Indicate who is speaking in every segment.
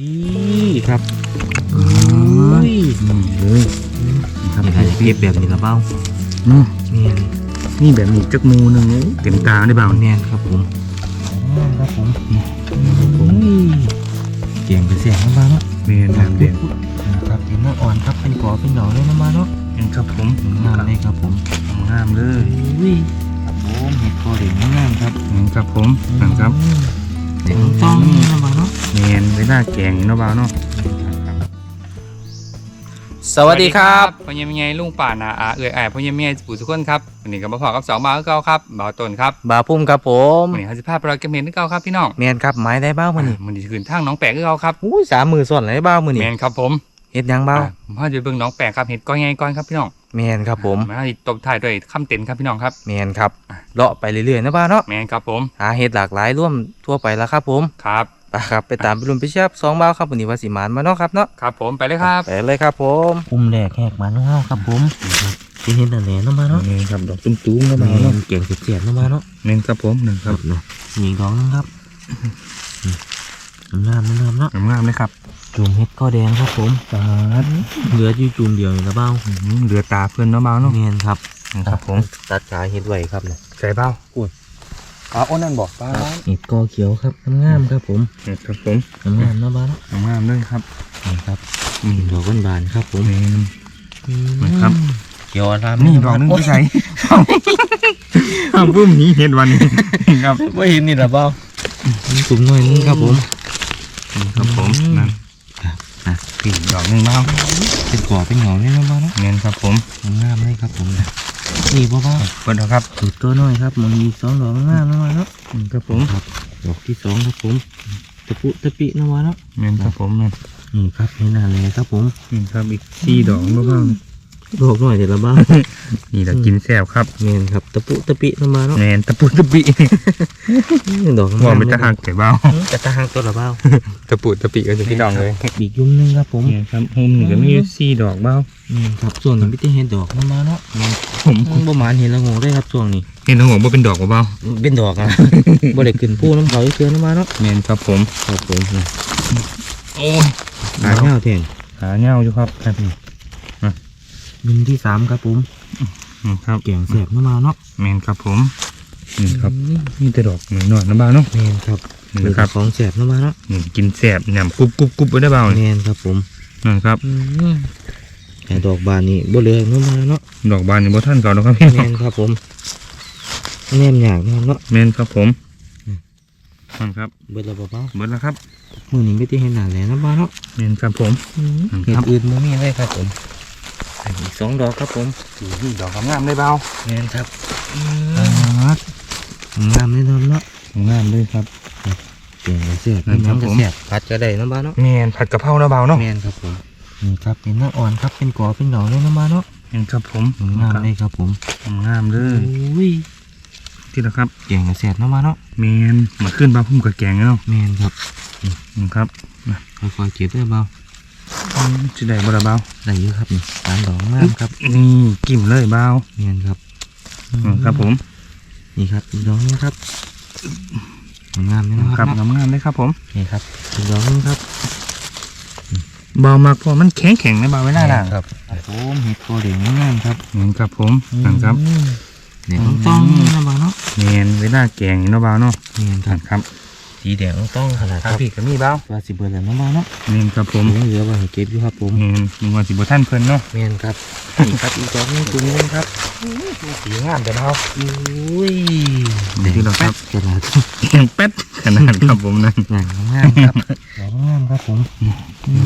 Speaker 1: นี่ครับอุ้ย
Speaker 2: นี่เลย
Speaker 1: ทำได้เก็บแบบนี้ละเบ้า
Speaker 2: เนาะ
Speaker 1: เนียน
Speaker 2: นี่แบบนี้จักหมูหนึงเต็มตาได้เปล่า
Speaker 1: เนียนครับผมครับผม
Speaker 2: ผม
Speaker 1: เกียงไปเสียงน้ำมาเนาะ
Speaker 2: เมนแบบเด่น
Speaker 1: ครับเป็นน้าอ่อนครับเป็นกอเป็นหนองเลยน้ำมาเนาะ
Speaker 2: เป็นครับผม
Speaker 1: งามเลยครับผม
Speaker 2: งามเลย
Speaker 1: อุ้ยครับผมเห็ดคอเหลืองงามครับ
Speaker 2: เมนครับผมนั่นครับ
Speaker 1: เด็กต้องน้ำมาเนาะ
Speaker 2: เมนไว้หน้าแกงเนาะเบาเนาะ
Speaker 3: สวัสดีครับ
Speaker 2: พ่อยังมีไงลุงป่านาอาเอื่อยแอบพ่อยังมีไงปู่ทุกคนครับวันนี้ก็มาพอกับสองบ่าวเก่าครับบ่าวต้นครับ
Speaker 1: บ่าวพุ่มครับผม
Speaker 2: วันนี้เขาจะพาไปรอยเกมเมนที่เก่าครับพี่น้อง
Speaker 1: เมียนครับไม้ได้บ้ามือนี่
Speaker 2: มันจะคืนทางน้องแปะคือเก่าครับ
Speaker 1: อุ้สามมือส่วนเลยบ้ามือนี่
Speaker 2: เมนครับผม
Speaker 1: เห็ดยังบ้า
Speaker 2: อะผมพาจะเบิ่งน้องแปะครับเห็ดก้อยไงก้อนครับพี่น้อง
Speaker 1: เมียนครับผม
Speaker 2: มาตบท้ายด้วยคำเต็นครับพี่น้องครับ
Speaker 1: เมียนครับเลาะไปเรื่อยๆนะบ้าเนาะ
Speaker 2: แมนครับผม
Speaker 1: หาเห็ดหลากหลายร่วมทั่วไปแล้วครับผม
Speaker 2: ครับ
Speaker 1: ไปครับไปตามไปรุนไปเชียบสองบ้าวครับวันนี้วาสิมานมาเนาะครับเนาะ
Speaker 2: ครับผมไปเลยครับ
Speaker 1: ไปเลยครับผมอุ้มแรกแหกมันเนาะครับผมที่เห็นแต่แหนเนาะมาเนาะ
Speaker 2: เมนครับดอกตุ้มๆเนาะ
Speaker 1: แม
Speaker 2: เบาเนาะ
Speaker 1: นเก่งเสียดๆเนาะมาเนาะ
Speaker 2: เมนครับผมหนึ่งครับ
Speaker 1: เนาะมีอีกดอกนึงครับงามงามเนาะ
Speaker 2: งามๆเลยครับ
Speaker 1: จุ่มเห็ดก็แดงครับผม
Speaker 2: ปาด
Speaker 1: เหลืออยู่จุ่มเดียวนี่ละเบ้า
Speaker 2: อื้อหือเหลือตาเพื่อนเนาะเบาเนาะ
Speaker 1: เมียนครับ
Speaker 2: ครับผม
Speaker 1: ตัดขาเห็ดไว้ครับเนี่ย
Speaker 2: ใส่เบาอุ้ย ปลาอ้นนั่นบอกปลา
Speaker 1: เห็ดกอเขียวครับงามๆครับผม
Speaker 2: ครับผม
Speaker 1: งามๆเนาะบ้าเนาะ
Speaker 2: งามๆเลยครับ
Speaker 1: นี่ครับ
Speaker 2: อืม
Speaker 1: ดอกบานๆครับผม
Speaker 2: เมนครับ
Speaker 1: เขียวอาราม
Speaker 2: นี่ดอกหนึงพี่ชัยอ้าวปุ้มนี้เห็นวันนี้ครับ
Speaker 1: ไม่เห็นนี่ละเบ้าจุ่มหน่อยนึงครับผม
Speaker 2: ครับผม
Speaker 1: อืม
Speaker 2: นั่นอะพี่ดอกหนึงเบา
Speaker 1: เป็นกรอบเป็นเหงาเลยนะบ้าเนาะ
Speaker 2: เมนครับผม
Speaker 1: งามเลยครับผมนะ นี่บ่บ้า
Speaker 2: เปิดแล้วครับ
Speaker 1: สุดตัวน้อยครับมันมีสองดอกงามนะวะเนาะ
Speaker 2: อืมครับผม
Speaker 1: ครับดอกที่สองครับผมตะปุตะปินะวะเนาะ
Speaker 2: เมนครับผมเมน
Speaker 1: นี่ครับเห็นอะไรครับผม
Speaker 2: นี่ครับอีกสี่ดอกเบา
Speaker 1: ดอกน้อยเดี๋ยวละบ้า
Speaker 2: ๆนี่เรากินแซ่บครับ
Speaker 1: เมนครับตะปุตะปินะมาเนาะ
Speaker 2: แมนตะปุตะปิ
Speaker 1: นี่ดอก
Speaker 2: ว่าไม่จะหักไก่เบา
Speaker 1: จะตะหักตัวละบ้า
Speaker 2: ตะปุตะปิก็จะพี่น้องเลย
Speaker 1: อีกยุ่มหนึงครับผม
Speaker 2: เนี่ยครับโฮมหนึ่งก็มีสี่ดอกเบา
Speaker 1: นี่ครับส่วนนี้ไม่ได้เห็นดอกนะมาเนาะ
Speaker 2: ผม
Speaker 1: มันประมาณเห็นละงงได้ครับช่วงนี้
Speaker 2: เห็นน้องบอกว่าเป็นดอกเบา
Speaker 1: เป็นดอกอะบ่ได้ขึ้นผู้น้ำเขาเชื่อนะมาเนาะ
Speaker 2: ๆแมนครับผม
Speaker 1: ครับผมนะ
Speaker 2: โอ้ย
Speaker 1: หาเงาแทง
Speaker 2: หาเงาอยู่ครับครับนี่
Speaker 1: ยุ่มที่สามครับผม
Speaker 2: ครับ
Speaker 1: แกงแสบนะมาเนาะ
Speaker 2: แมนครับผมนี่ครับนี่แต่ดอกหน่อยหน่อยนะบ้าเนาะ
Speaker 1: แมนครับ
Speaker 2: นี่
Speaker 1: เป็น
Speaker 2: นะครับ
Speaker 1: ของแสบนะมาเนาะ
Speaker 2: นี่กินแสบแหนมกรุบกรุบกรุบไว้ได้เบา
Speaker 1: แมนครับผม
Speaker 2: นั่นครับ
Speaker 1: แต่ดอกบานนี่บ่เหลือนะมาเนาะ
Speaker 2: ดอกบานนี่บ่ท่านเก่าแล้วครับพี่
Speaker 1: แมนครับผมแนมอยากนะครับเนาะ
Speaker 2: แมนครับผมนั่นครับ
Speaker 1: เบิดและบ่เบา
Speaker 2: เบิดแล้วครับ
Speaker 1: มือนี้ไม่ได้เห็นหนาแล้วนะมาเนาะ
Speaker 2: แมนครับผม
Speaker 1: เห็
Speaker 2: ค
Speaker 1: ด
Speaker 2: รับ
Speaker 1: อื่นบ่มีเลยครับผม อีกสองดอกครับผม
Speaker 2: นี่ดอกงามเลยเบา
Speaker 1: แมนครับงามเลยเนาะเนาะ
Speaker 2: งามเลยครับ
Speaker 1: เปลี่ยนกระแสบ
Speaker 2: นั่นครับ
Speaker 1: น้ำกระ
Speaker 2: ผม
Speaker 1: แสบพัดก็ได้นะบ้าเนาะ
Speaker 2: แมนผัดกะเพรานะเบาเนาะ
Speaker 1: แมนครับผมนี่ครับเป็นหน้าอ่อนครับเป็นกอเป็นหนองเลยนะบ้าเนาะ
Speaker 2: แมนครับผม
Speaker 1: งามเลยครับผม
Speaker 2: งามเล
Speaker 1: โอ้
Speaker 2: ย
Speaker 1: ย
Speaker 2: ที่ละครับ
Speaker 1: เปลี่ยนกระแสบนะบ้าเนาะ
Speaker 2: แมนมาขึ้นบ้าพุ่มกับแกงเนาะ
Speaker 1: แมนครับ
Speaker 2: นี่ครับ
Speaker 1: ค่อยๆเก็บได้เบา
Speaker 2: จะได้บ่ละเบา
Speaker 1: ได้เยอะครับนี่สามดอกงามครับ
Speaker 2: นี่กิ่มเลยเบา
Speaker 1: แมนครับ
Speaker 2: อืมครับผม
Speaker 1: นี่ครับอีกดอกนึงครับงามไหม
Speaker 2: ค
Speaker 1: ค
Speaker 2: รั
Speaker 1: รั
Speaker 2: บบงามๆเลยครับ ผม
Speaker 1: นี่ครับอีกดอกนึงครับ
Speaker 2: เบามากเพราะมันแข็งแข็งๆนะเบาไว้หน้าด่าง
Speaker 1: ครับผมเห็ดโคเดียงงามครับ
Speaker 2: นี่ครับผมนั่นครับ
Speaker 1: เนี่ยต้องต้องนะบ้าเนาะ
Speaker 2: เมนไว้หน้าแกงเนาะเบาเนาะ
Speaker 1: แมนครั
Speaker 2: นั่
Speaker 1: บ
Speaker 2: นครับ
Speaker 1: สีแดงต้องขนาด
Speaker 2: ค
Speaker 1: ค
Speaker 2: รั
Speaker 1: รั
Speaker 2: บบพี่ก็มีเบา
Speaker 1: ว่าสิเบิร์แล้วน้องบ้าเนาะ
Speaker 2: เมนครับผ
Speaker 1: ผมมเหลือไว่าให้เก็บอยู่ครับผม
Speaker 2: เมนมีวันสิบท่านเพิ่นเนาะ
Speaker 1: แมนครับนี่ครับอีกดอกหนึงตัวนี้ครับ
Speaker 2: สีงามแต่เบา
Speaker 1: อุ้ย
Speaker 2: เดี๋ยวที่เราครับ
Speaker 1: กระดาษ
Speaker 2: แข็งเป็ดขนาดครับผมนั่น
Speaker 1: หนังงามครับดอกงามครับผม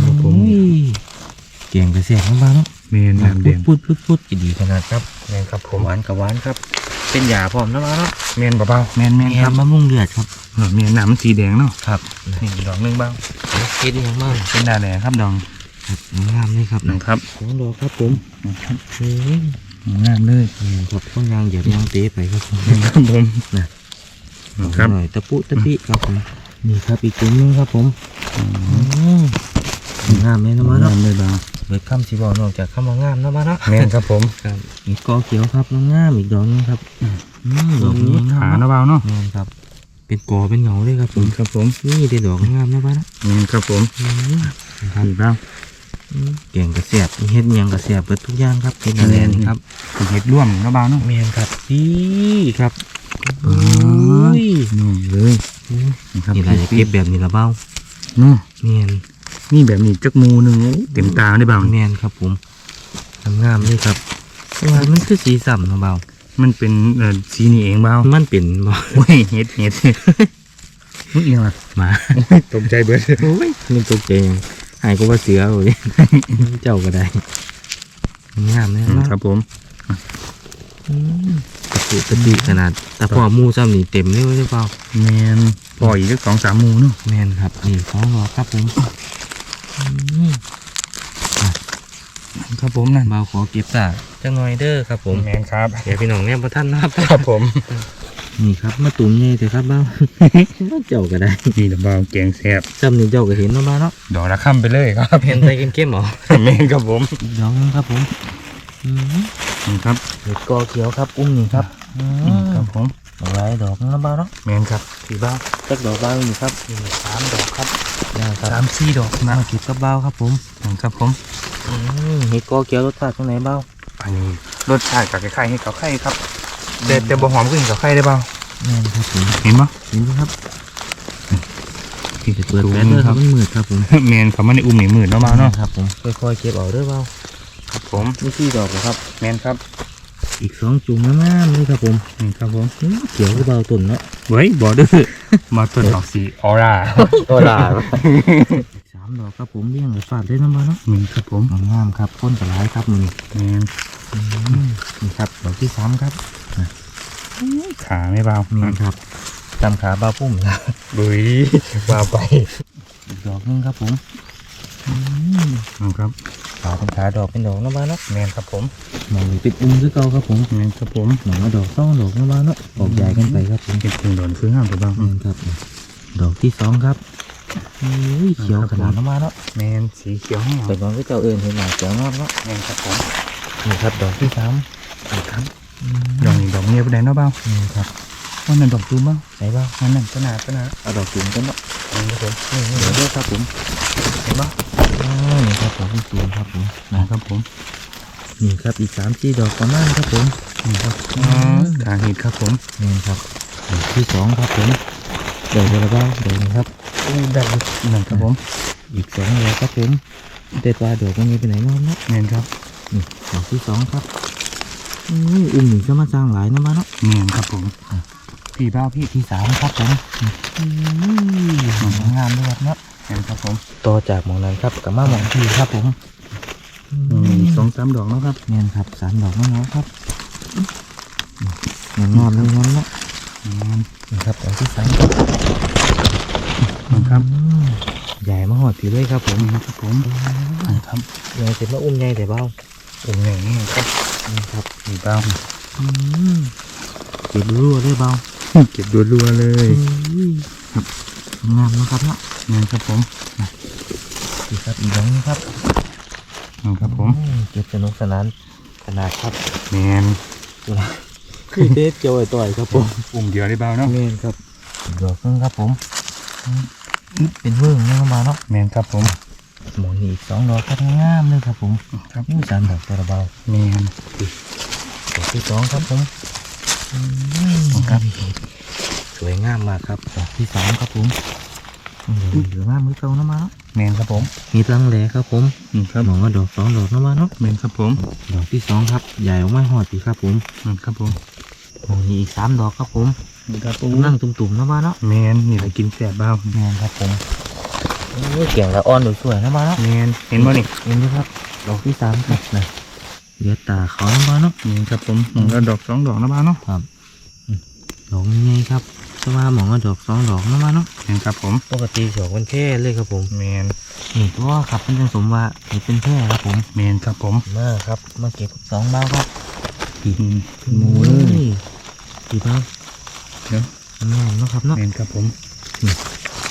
Speaker 2: ครับผม
Speaker 1: อุ้ยเก่งกระเสียงน้องบ้าเนาะ
Speaker 2: เมนน้ำเด่น
Speaker 1: พูดพูดพูดพูดดีขนาดครับ
Speaker 2: เมนครับผม
Speaker 1: หวานกับหวานครับ เป็นยาพร้อมน้ำบ้าเนาะ
Speaker 2: เมนเบาๆเมนเมน
Speaker 1: แอ
Speaker 2: ครับ
Speaker 1: มบำรุงเลือดครับ
Speaker 2: เออเมนน้ำมันสีแดงเนาะ
Speaker 1: ครับ
Speaker 2: นี่ดอกหนึงเบา
Speaker 1: เฮ็ดยังบ้าง
Speaker 2: เป็นดาแดงครับดอง
Speaker 1: ครับงามเลยครับ
Speaker 2: หนึ่งครับ
Speaker 1: สองดอกครับผม
Speaker 2: นะครับ
Speaker 1: เฮ้ย
Speaker 2: งามเลย
Speaker 1: ครับต้นยางเหยียบยางเตะไปครับผม
Speaker 2: เมนครับผม
Speaker 1: นะ
Speaker 2: นะครับ
Speaker 1: หน่อยตะปุตะปิครับผมนี่ครับอีกตัวหนึงครับผมงามเลยนะมาเนาะ
Speaker 2: งามเลยเบา
Speaker 1: เบิดคำสีบอกนอกจากคำว่างามนะมาเนาะ
Speaker 2: เมนครับผม
Speaker 1: ครับอีกกอเขียวครับงามๆอีกดอกหนึงครับอืมดอกนี้งา
Speaker 2: ขามเนาะเบาเนาะ
Speaker 1: งามครับ เป็นกอเป็นเหงาเลยครับผม
Speaker 2: ครับผม
Speaker 1: นี่ได้ดอกงามนะบ้านนะ
Speaker 2: อืมครับผม
Speaker 1: อืมครับ
Speaker 2: ดีบ้าง
Speaker 1: อืมแกงกระเสียบเฮ็ดหยังกระเสียบเบิดทุกอย่างครับเฮ็ดอะไรนี่ครับ
Speaker 2: เห็ดร่วมเนาะบ้างเนาะ
Speaker 1: แมนครับพี่ครับ
Speaker 2: โอ้
Speaker 1: โอ้ย
Speaker 2: นี่เลยครับ
Speaker 1: นี่แหละจะเก็บแบบนี้ละเบ้า
Speaker 2: เนาะ
Speaker 1: แมน
Speaker 2: นี่แบบนี้จักมูหนึ่งโอ้เต็มตาได้บ้าง
Speaker 1: แมนครับผมงามๆเลยครับแต่ว่ามันคือสีสันเนาะเบา
Speaker 2: มันเป็นเอ่อสีนี่เองบ้าง
Speaker 1: มันเป็นบ่
Speaker 2: โอ้ยเห็ดเห็ดมึงเอียงอะ
Speaker 1: หมา
Speaker 2: ตกใจเบิด
Speaker 1: โอ้ยมันตกใจหยังหายก็ว่าเสือเลยเจ้าก็ได้งามเลย
Speaker 2: อืม
Speaker 1: นะครับ
Speaker 2: ผม
Speaker 1: อืมกระปุกกระปิขนาดแต่พอหมูซ้ำนี่เต็มเลยใช่เปล่า
Speaker 2: แมนพออีกสักสองสามหมูเนาะ
Speaker 1: แมนครับนี่สองรอครับผมอืม
Speaker 2: ครับผมนั่น
Speaker 1: เบาขอเก็บซะจังหน่อยเด้อครับ ผม
Speaker 2: แมนครับ
Speaker 1: เดี๋ยวพี่น้องเนี่ยพอท่านนะครับ
Speaker 2: ครับผม
Speaker 1: นี่ครับมาตุ่มใหญ่เถอะครับเบ้าเจ้าก็ได้
Speaker 2: นี่ระบาวแกงแซ่บ
Speaker 1: ซ้ำนี่เจ้าก็เห็นเนาะมาเนาะ
Speaker 2: ดอกละค่ำไปเลยครับ
Speaker 1: เห็นใจเข้มๆเหรอ
Speaker 2: แมนครับผม
Speaker 1: อีกดอกหนึงครับผมอืม
Speaker 2: นี่ครับ
Speaker 1: เห็ดกอเขียวครับ อุ้มนี่ครับอื
Speaker 2: อืม
Speaker 1: ม
Speaker 2: ครับผม
Speaker 1: เอาไว้ดอกนึงนะเบ้าเนาะ
Speaker 2: แมนครับสีบ้า
Speaker 1: จักดอกบ้างนี่ครับ
Speaker 2: นี่สามดอกครับ
Speaker 1: ได้ครับ
Speaker 2: สามสี่ดอกนะ
Speaker 1: มาเก็บกับเบ้าครับผม
Speaker 2: อืมครับผม
Speaker 1: อืมเห็ดกอเขียวรสชาติตรงไหนเบ้า
Speaker 2: อันนี้รสชาติกับไข่ให้กับไข่ครับแต่แต่บ่หอมก็เห็นกับไข่ได้เปล่า
Speaker 1: แม่นครับผม
Speaker 2: เห็นปะ
Speaker 1: เห็นไหมครับ
Speaker 2: ที่จะ
Speaker 1: เปิดแป๊ดเลยครับมันมืดครับผม
Speaker 2: แมนเขามาในอุ้มหนีมืดเนาะมาเนาะ
Speaker 1: ครับผมค่อยๆเก็บเอาเด้อเบ้า
Speaker 2: ครับผม
Speaker 1: นี่สี่ดอกเหรอครับ
Speaker 2: แมนครับ
Speaker 1: อีกสองจุ่มงามๆเลยครับผม
Speaker 2: นี่ครับผม
Speaker 1: อืมเขียวกับเบาตุ่นเนาะ
Speaker 2: เฮ้ยบอเดอร์มาต้นดอกสีออร่า
Speaker 1: ตัวลาสามดอกครับผมเลี้ยงเลยฟาดได้น้ำมาเนาะ
Speaker 2: นี่ครับผม
Speaker 1: งามๆครับต้นกระไรครับมือ
Speaker 2: แมน
Speaker 1: อืมนี่ครับดอกที่สามครับ
Speaker 2: ขาไม่เบา
Speaker 1: นี่ครับจำขาเบาปุ่มนะ
Speaker 2: บุยว่าไป
Speaker 1: อีกดอกหนึงครับผม อืม
Speaker 2: ครับ
Speaker 1: ขาเป็นขาดอกเป็นดอกน้ำมาเนาะ
Speaker 2: แมนครับผม
Speaker 1: หมองนี่เป็นอุ้มคือเก่าครับผม
Speaker 2: แมนครับผม
Speaker 1: หมองว่าดอกสองดอกน้ำมาเนาะออกใหญ่กันไปครับผม
Speaker 2: เก็บถึงโดนฟื้นห้ามไปบ้าง
Speaker 1: อืมครับ ดอกที่สองครับอุ้ยเขียว
Speaker 2: ครับ
Speaker 1: ขนาดน้ำมาเนาะ
Speaker 2: แมนสีเขียวให้
Speaker 1: ไปนอนก็เจ้าเอิญเห็นหนาเขียวงอดเนาะ
Speaker 2: แมนครับผม
Speaker 1: นี่ครับดอกที่สาม
Speaker 2: ครับดอกนี้ดอกเมียไปไหนเนาะเบ้า
Speaker 1: นี่ครับ
Speaker 2: ว่านั่นดอกตูมเบ้า
Speaker 1: ไหนบ้าง
Speaker 2: อันนั้นก็หนาก็หนา
Speaker 1: เอาดอกจุ่มกันเนาะ
Speaker 2: แมน ครับผม
Speaker 1: นี่เดี๋ยวด้วยครับผม
Speaker 2: เห็นปะ
Speaker 1: อ่านี่ครับดอกที่สี่ครับผม
Speaker 2: นะครับผม
Speaker 1: นี่ครับอีกสามสี่ดอกประมาณครับผม
Speaker 2: นี่ครับขาเห็ดครับผม
Speaker 1: นี่ครับดอกที่สองครับผมดอกอะไรบ้างดอกนี้ครับ
Speaker 2: ได้นั่นครับผม
Speaker 1: อีกสองดอกครับผมแต่ว่าดอกมันมีไปไหนนอนเนาะ
Speaker 2: แมนครับ
Speaker 1: นี่ดอกที่สองครับอุ้ยอุ้มหนึ่งจะมาสร้างหลายนะมาเนาะ
Speaker 2: แมนครับผม พี่เบ้าพี่
Speaker 1: ที่สามครับผมอุ้ยงามเลยครับเนาะ
Speaker 2: แมนครับผม
Speaker 1: ต่อจากหมองนั้นครับกับมาหมองที่ครับผม
Speaker 2: สองสามดอกแล้วครับ
Speaker 1: เนียนครับสามดอกน้องๆครับงอนงอนเลยงอนเนาะนี่ครับดอกที่สามครับ
Speaker 2: ครับ
Speaker 1: อืมใหญ่มาหอดผีเลยครับผม
Speaker 2: ครับผมครับ
Speaker 1: ใหญ่เสร็จมาอุ้มใหญ่แต่เบา
Speaker 2: องค์ใหญ่นี่ครับ
Speaker 1: นี่ครับ
Speaker 2: พี่เบ้า
Speaker 1: อืมเก็บรัวๆเลยเบา
Speaker 2: เก็บรัวๆเลย
Speaker 1: อุ้ยงามนะครับเนาะ
Speaker 2: แมนครับผม
Speaker 1: นี่ครับอีกอย่างนี้ครับ
Speaker 2: ครับผม
Speaker 1: อืเก็บสนุกสนานขนาดครับ
Speaker 2: แมน
Speaker 1: คือเด็ดเจียวไอ้ต่อยครับผม
Speaker 2: อุ้มเดียวได้เบ้าเนาะ
Speaker 1: เมนครับอีกดอกนึงครับผมอืมเป็นเวิ้งนี่เข้ามาเนาะ
Speaker 2: แมนครับผม
Speaker 1: หมอนี่อีกสองดอกครับงามเลยครับผม
Speaker 2: ครับ
Speaker 1: นี่สามดอกกระเบา
Speaker 2: แมน
Speaker 1: ดอกที่สองครับผมอืม
Speaker 2: ครับ
Speaker 1: สวยงามมากครับดอกที่สามครับผมอืมเหลืองามมือเก่านะมาเนาะ
Speaker 2: แมนครับผม
Speaker 1: มีตั้งแหลครับผม
Speaker 2: ครับ
Speaker 1: หมองว่าดอกสองดอกนะมาเนาะ
Speaker 2: แมนครับผม
Speaker 1: ดอกที่สองครับ ใหญ่ออกมาหอดปีครับผม
Speaker 2: ครับผม
Speaker 1: หมองนี้อีกสามดอกครับผม
Speaker 2: ครับผม
Speaker 1: นั่งตุ่มๆนะมาเนาะ
Speaker 2: แมนนี่แหละกินแสบเบ้า
Speaker 1: แมนครับผมโอ้ยเก่งละอ่อนสวยๆนะมาเนาะ
Speaker 2: แมนเห็นบ่นี่
Speaker 1: เห็นไหมครับ ดอกที่สามครับนะ เหลือตาเขานะมาเนาะ
Speaker 2: แมนครับผมหนึ่งแล้วดอกสองดอกนะบ้าเนาะ
Speaker 1: ครับอืมดอกนี้ไงครับแต่ว่าหมองว่าดอกสองดอกนะมาเนาะ
Speaker 2: แมนครับผม
Speaker 1: ปกติดอกเป็นแค่เลยครับผม
Speaker 2: แมน
Speaker 1: นี่ตัวครับเป็นจังสมว่าเห็นเป็นแค่ครับผม
Speaker 2: แมนครับผม
Speaker 1: มาครับ มาเก็บสองเบ้าครับ
Speaker 2: อืมหมูเลย
Speaker 1: กี่เบ้า
Speaker 2: เดี๋ยว
Speaker 1: งามเนาะครับเนาะ
Speaker 2: แมนครับผม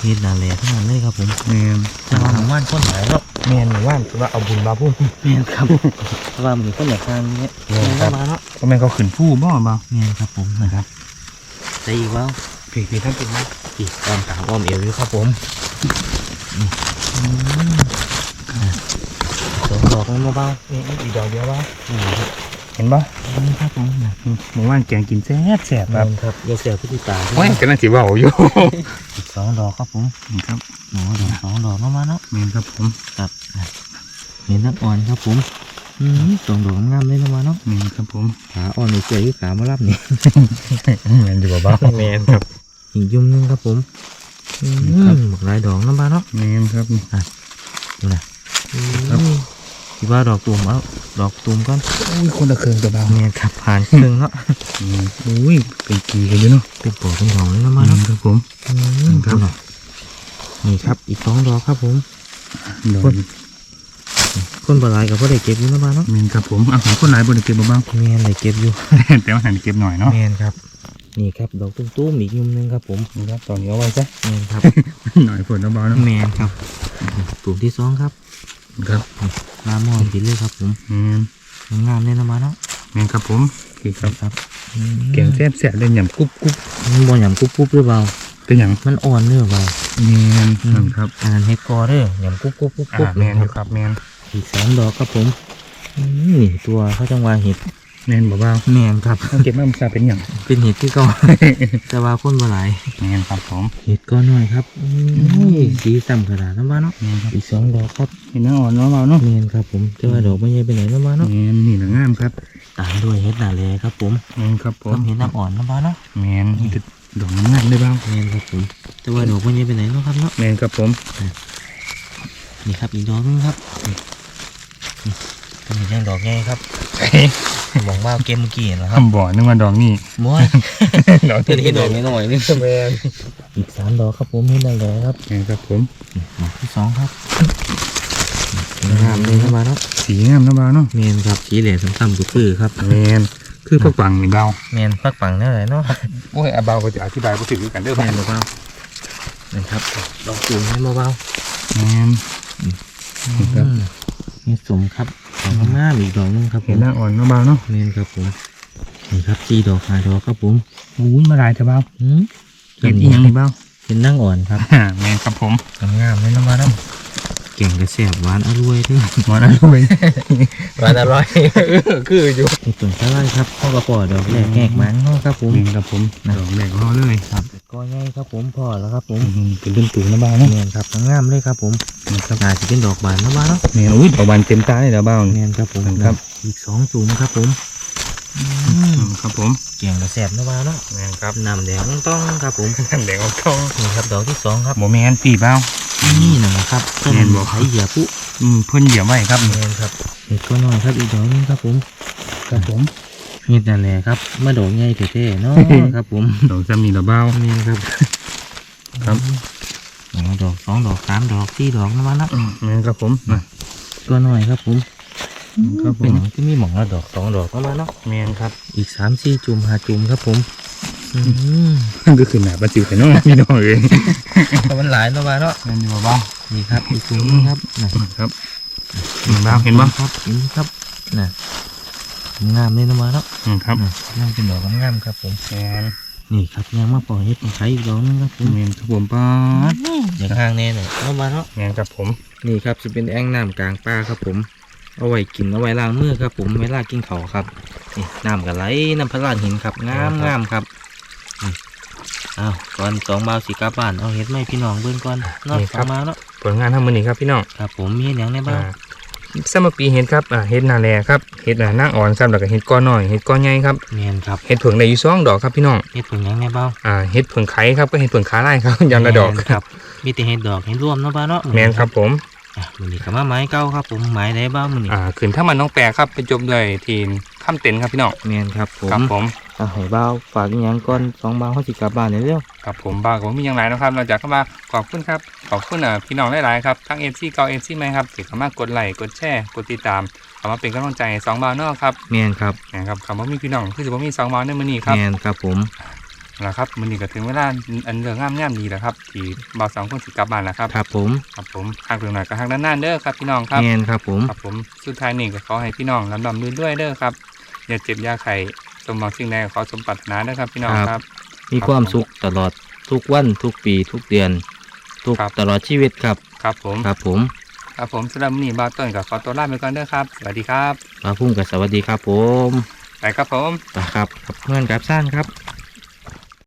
Speaker 1: เห็ดนาแหล่ทั้งนั้นเลยครับผม
Speaker 2: แมน
Speaker 1: จะว่าหมู่บ้านคนหายเนาะ
Speaker 2: แมนหมู่บ้านคือว่าเอาบุญมาพุ่ม
Speaker 1: แม่นครับเพราะว่ามันคนอยากทานเนี้ย
Speaker 2: แม่นครับ
Speaker 1: มาเนาะ
Speaker 2: ก็แมนเขาขืนผู้บ่เบ้า
Speaker 1: แม่นครับผมนะครับใส่อีกเบ้า
Speaker 2: ผีผีท่านเป็นไหม
Speaker 1: อีกอ้อมตามอ้อมเอวอยู่ครับผมนี่อืมอะสองดอกมันเบาๆนี่อีกดอกเดียวเบานี่ครับ
Speaker 2: เห็นปะ
Speaker 1: นี่ครับผมนะ
Speaker 2: หมู่บ้านแกงกินแซ่บแซ่บ
Speaker 1: ค
Speaker 2: ค
Speaker 1: รั
Speaker 2: รั
Speaker 1: บบครับอยาเสียพิธีตา
Speaker 2: โอ้ยกำลังสิเบาอยู่
Speaker 1: อีกสองดอกครับผม
Speaker 2: ครับ
Speaker 1: หนูดอกสองดอกเนาะมาเนาะ
Speaker 2: เมนครับผม
Speaker 1: ครับนะเห็นนักอ่อนครับผมอืมสองดอกงามเลยเนาะมาเนาะ
Speaker 2: เมนครับผม
Speaker 1: ขาอ่อนในเจียอยู่ขามารับนี่
Speaker 2: เมนอยู่เบา
Speaker 1: แมนครับอีกยุ่มหนึงครับผมอืม
Speaker 2: ครับ
Speaker 1: หมกหลายดอกเนาะมาเนาะ
Speaker 2: ๆเมนครับ
Speaker 1: ดูนะ คิดว่าดอกตูมเอาดอกตูมก่อน
Speaker 2: อุ้ยคนละเครื่องตัวเบา
Speaker 1: แมนครับผ่านครึ่งเนาะ
Speaker 2: อืมอุ้ยเป็นกีกันอยู่เนาะ
Speaker 1: เป็นปอกเป็นดอกเลยเนาะ
Speaker 2: เม
Speaker 1: มาเนาะ
Speaker 2: นครับผม
Speaker 1: อืม
Speaker 2: ครับ
Speaker 1: ดูนะนี่ครับอีกสองดอกครับผม
Speaker 2: ดอก
Speaker 1: คนบหลายกับพ่ได้เก็บอยู่เนาะมาเนาะ
Speaker 2: เมนครับผมเอาของคนหลายบริเก็บเบา
Speaker 1: แมนได้เก็บอยู่
Speaker 2: ๆแต่ว่าหันเก็บหน่อยเนาะ
Speaker 1: แมนครับนี่ครับดอกตุ้มๆอีกยุ่มหนึงครับผม
Speaker 2: นี่ครับตอนนี้เอาไว้จ้ะ
Speaker 1: แมนครับ
Speaker 2: หน่อยฝนเบาๆเนาะ
Speaker 1: แมนครับกลุ่มที่สองครับ
Speaker 2: ครับ
Speaker 1: ลามอนติดเลยครับผม
Speaker 2: เมน
Speaker 1: งามเลยนะมาเนาะ
Speaker 2: เมนครับผมคือครับ
Speaker 1: ครับ
Speaker 2: แกงแซ่บแซ่บเลยหยำกรุบกรุบ
Speaker 1: มันบอหยำกุ๊บกุ๊บหรือเปล่า
Speaker 2: เป็นอย่าง
Speaker 1: มันอ่อนเนื้อเปล่า
Speaker 2: เมนครับ
Speaker 1: อ่านเฮ็ดกอเด้อหยำกุ๊บกุ๊บกุ๊บ
Speaker 2: อ่า
Speaker 1: กุ๊บ
Speaker 2: เมนอยู่ครับเมน
Speaker 1: อีกสามดอกครับผมอืมนี่ตัวเขาจังว่าเห็ด
Speaker 2: เมนเบา
Speaker 1: แมนครับ
Speaker 2: ๆต้องเก็บมามันจะเป็นอย่าง
Speaker 1: เป็นเห็ดที่เก่าแต่ว่าพ่นบ่หลาย
Speaker 2: เมนครับผม
Speaker 1: เห็ดก็น้อยครับอืมสีต่ำขนาดนั้นบ้าเนาะ
Speaker 2: เมนครับ
Speaker 1: อีกสองดอกครับ
Speaker 2: เห็นน้าอ่อนเนาะเบาเนาะ
Speaker 1: แมนครับผมแต่ว่าดอกไม่ใหญ่ไปไหนนะบ้าเนาะ
Speaker 2: เมนนี่หนังงามครับ
Speaker 1: ตามด้วยเห็ดหนาแลครับผม
Speaker 2: เมนครับผม
Speaker 1: ต้เห็ดน้ำอ่อนนะบ้าเนาะ
Speaker 2: เมนดอกงามเลยเบา
Speaker 1: แมนครับผมแต่ว่าดอกไม่ใหญ่ไปไหนเนาะครับเนาะ
Speaker 2: เมนครับผม
Speaker 1: นี่ครับอีกดอกนึงครับนี่นี่ เป็นยังดอกใหญ่ครับมองว่าเกมเมื่อกี้เหรอครับ
Speaker 2: คำบ่อนึกว่าดอกนี่
Speaker 1: ม้วย
Speaker 2: ดอก
Speaker 1: เป็นเห็ดดอกน้อยๆนี่แมนอีกสามดอกครับผมเห็ดหนาแลครับ
Speaker 2: เมนครับผม
Speaker 1: ดอกที่สองครับงามเลยนะบ้าเนาะ
Speaker 2: สีงามเนาะเบาเนาะ
Speaker 1: เมนครับสีเหลืองซ้ำๆก็คือครับ
Speaker 2: เมนคือพวกปังนี่เบา
Speaker 1: เมนพักปังนั่นแหละเนาะ
Speaker 2: โอ้ยอะเบาก็จะอธิบายบ่ถึงกันเด้อ
Speaker 1: แม
Speaker 2: เบาน
Speaker 1: เบาๆนะครับดอกจูงให้เบา
Speaker 2: เมน
Speaker 1: ๆอื มนี่สมครับดอกงามๆอีกดอกนึงครับผ
Speaker 2: เห็น
Speaker 1: ม
Speaker 2: หน้าอ่อนเนาะเบาเนาะ
Speaker 1: เมนครับผมนี่ครับสี่ดอกห้าดอกครับผม
Speaker 2: อุ้ยมาหลายเถอะเบา
Speaker 1: อืม
Speaker 2: เห็นอีหยังนี่เบา
Speaker 1: เป็นนั่งอ่อนครับ
Speaker 2: อ่าแมนครับผม
Speaker 1: งามๆเลยนะมาเนาะเก่งกระแสบหวานอร่อยเด้วย
Speaker 2: หมอนอร่อย
Speaker 1: หวานอร่อย
Speaker 2: คืออยู่
Speaker 1: นี่ต้นสะไลครับพ่อกระป๋อดอกแรกแหกมันเนาะครับผม
Speaker 2: เมนครับผมดอกแรกเขาเลย
Speaker 1: ครับ ก็ง่ายครับผมพอแล้วครับผม
Speaker 2: อืมเป็นต้นตูนนะเบาเนาะ
Speaker 1: เมนครับงามเลยครับผม
Speaker 2: นะครับ
Speaker 1: น่าจะเป็นดอกบานนะบ้าเนาะ
Speaker 2: เมนอุ้ยดอกบานเต็มตาเลยเด้อเบา
Speaker 1: เมนครับผม
Speaker 2: ครับ
Speaker 1: อีกสองจุ่มครับผม
Speaker 2: อืมครับผม
Speaker 1: เก่งกระแสบนะบ้าเนาะ
Speaker 2: แมนครับ
Speaker 1: น้ำแดงต้องครับผม
Speaker 2: น้ำแดงออกทอง
Speaker 1: นี่ครับดอกที่สองครับ
Speaker 2: โมแมนปีเบา
Speaker 1: นี่นะครับต้น
Speaker 2: แม่นบ่
Speaker 1: ไผ่เหยียบปุ๊
Speaker 2: อืมเพิ่นเหยียบไว้ครับ
Speaker 1: เมนครับเห็ดก็น้อยครับอีกดอกนึงครับผม
Speaker 2: ครับผม
Speaker 1: เห็ดนั่นแหละครับมาดอกใหญ่แท้ๆเนาะครับ ผม
Speaker 2: ดอกจะมีระเบ้า
Speaker 1: เมนครับ
Speaker 2: ครับ
Speaker 1: อ๋อดอกสองดอกสามดอกสี่ดอกนะบ้าเนาะ
Speaker 2: อืมแมนครับผมนะ
Speaker 1: ก็น้อยครับผม
Speaker 2: ครับผ
Speaker 1: เป็น
Speaker 2: ม
Speaker 1: หยังที่มีหมองละดอกสองดอกนะบ้าเนาะ
Speaker 2: แมนครับ
Speaker 1: อีกสามสี่จุ่มห้าจุ่มครับผมอืม
Speaker 2: ก็คือหนาปลาจิ๋วแต่น้องพี่น้องเอง
Speaker 1: แต่มันหลายเนาะบ้าเนาะ
Speaker 2: แมนอยู่เบ้า
Speaker 1: นี่ครับอีกจุ่มนึงครับน่ะ
Speaker 2: ครับเห็นเบ้าเห็นเบ้า
Speaker 1: ครับเห็นครับน่ะ งามเลยนะบ้าเนาะ
Speaker 2: อืมครับ
Speaker 1: น่ะยังเป็นดอกงามๆครับผม
Speaker 2: แมน
Speaker 1: นี่ครับยังมาปล่อยให้ผมใช้อีกดอกนึงครับผม
Speaker 2: แมนครับผมป้าด
Speaker 1: อย่างห่างแน่หน่อยเนาะบ้าเนาะ
Speaker 2: แมนครับผม
Speaker 1: นี่ครับจะเป็นแอ่งน้ำกลางป่าครับผม เอาไว้กินเอาไว้ล้างมือครับผมเวลากินเขาวครับนี่น้ำกับไหลน้ำพระลานหินครับงามงามครับนี่อ้าวก่อนสองบาวสีกลับบ้านเอาเห็ดไหมพี่น้องเบิ่งก่อนเนาะสองบาวเนาะ
Speaker 2: ผลงานทำมือนี้ครับพี่น้อง
Speaker 1: ครับผมมีเห็ดหยังในบ้า
Speaker 2: อ่าง สมปีเห็ดครับอ่าเห็ดนาแลครับเห็ดหน้าอ่อนครับแล้วก็เห็ดก้อนน้อยเห็ดก้อนใหญ่ครับ
Speaker 1: เมียนครับ
Speaker 2: เห็ดเผืองในอยู่สองดอกครับพี่น้อง
Speaker 1: เห็ดผึ่งหยังในบ้าง
Speaker 2: อ่าเห็ดเผืองไข่ครับก็เห็ดเผืองขาไล่ครับยันละดอก
Speaker 1: แม่นครับมีแต่เห็ดดอกเห็ดร่วมเนาะบ้าเนาะ
Speaker 2: แมนครับผม
Speaker 1: อะมือนี้ก็มาไม้เก้าครับผมไม้ไหนบ้างมือนี้
Speaker 2: อ่าขืนถ้ามันน้องแปรครับไปจบเลยทีมข้ามเต็นท์ครับพี่น้อง
Speaker 1: เมียนครับผม
Speaker 2: ครับผม
Speaker 1: อะให้บ้าวฝากอีหยังก่อนสองบ้าวเขาสิกลับบ้านเร็ว
Speaker 2: ครับผมบ้าผมมีอย่างไรนะครับนอกจากเข้ามาขอบคุณครับขอบคุณอ่าพี่น้องหลายๆครับทั้งเอฟซีเก่าเอฟซีใหม่ครับที่เข้ามากดไลค์กดแชร์กดติดตามเข้ามาเป็นกำลังใจให้สองบาวนอกครับ
Speaker 1: เมียนครับ
Speaker 2: นะครับคำว่ามีพี่น้องคือจะว่ามีสองบาวในมือนี้ครับ
Speaker 1: เมียนครับผม
Speaker 2: นะครับมือนี้ก็ถึงเวลาอันเรื่องงามงามๆดีแล้วครับที่บ่าวสองคนสิกลับบ้านแล้วครับ
Speaker 1: ครับผม
Speaker 2: ครับผมหากเรื่องหน่อยก็หักด้านหน้าเด้อครับพี่น้องครับ
Speaker 1: เมียนครับผม
Speaker 2: ครับผมสุดท้ายนี่ก็ขอให้พี่น้องลำลำด้วยๆเด้อครับ อย่าเจ็บอย่าไข้ สมหวังสิ่งใดขอสมปรารถนาเด้อครับ พี่น้องครับ
Speaker 1: มมีความสุขตลอดทุกวันทุกปีทุกเดือน ทุก
Speaker 2: ครับ
Speaker 1: ตลอดชีวิตครับ
Speaker 2: ครับผม
Speaker 1: ครับผม
Speaker 2: ครับผมสำหรับวันนี้บาวต้นกับขอตัวลาไปก่อนเด้อครับ สวัสดีครับ
Speaker 1: มาพุ่งกับสวัสดีครับผม
Speaker 2: ไปครับผม
Speaker 1: ไปครับกับเพื่อนกับซ่านครับ